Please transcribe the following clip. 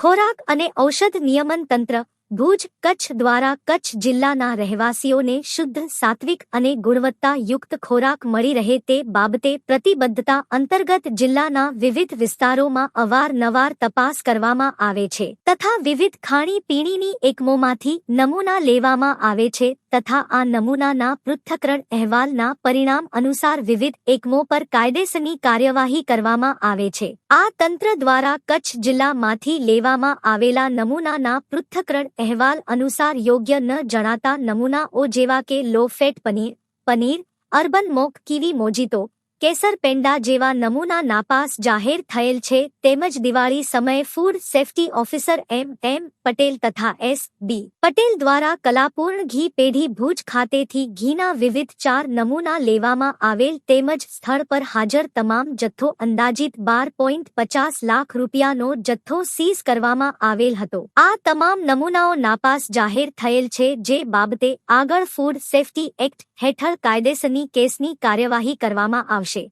ખોરાક અને ઔષધ નિયમન તંત્ર ભુજ કચ્છ દ્વારા કચ્છ જિલ્લાના રહેવાસીઓને શુદ્ધ, સાત્વિક અને ગુણવત્તાયુક્ત ખોરાક મળી રહે તે બાબતે પ્રતિબદ્ધતા અંતર્ગત જિલ્લાના વિવિધ વિસ્તારોમાં અવારનવાર તપાસ કરવામાં આવે છે તથા વિવિધ ખાણીપીણીની એકમોમાંથી નમૂના લેવામાં આવે છે તથા આ નમૂનાના પૃથ્થકરણ અહેવાલના પરિણામ અનુસાર વિવિધ એકમો પર કાયદેસરની કાર્યવાહી કરવામાં આવે છે. આ તંત્ર દ્વારા કચ્છ જિલ્લામાંથી લેવામાં આવેલા નમૂનાના પૃથ્થકરણ અહેવાલ અનુસાર યોગ્ય ન જણાતા નમૂનાઓ જેવા કે low fat paneer paneer, urban mock, kiwi, mojito kesar peda જેવા નમૂના નાપાસ જાહેર થયેલ છે, તેમજ દિવાળી સમયે food safety officer M M Patel તથા એસ બી પટેલ દ્વારા કલાપૂર્ણ ઘી પેઢી ભુજ ખાતેથી ઘીના વિવિધ ચાર નમૂના લેવામાં આવેલ તેમજ સ્થળ પર હાજર તમામ જથ્થો અંદાજિત બાર પોઈન્ટ પચાસ લાખ રૂપિયાનો જથ્થો સીઝ કરવામાં આવેલ હતો. આ તમામ નમૂનાઓ નાપાસ જાહેર થયેલ છે, જે બાબતે આગળ ફૂડ સેફ્ટી એક્ટ હેઠળ કાયદેસરની કેસની કાર્યવાહી કરવામાં આવશે. રહેશે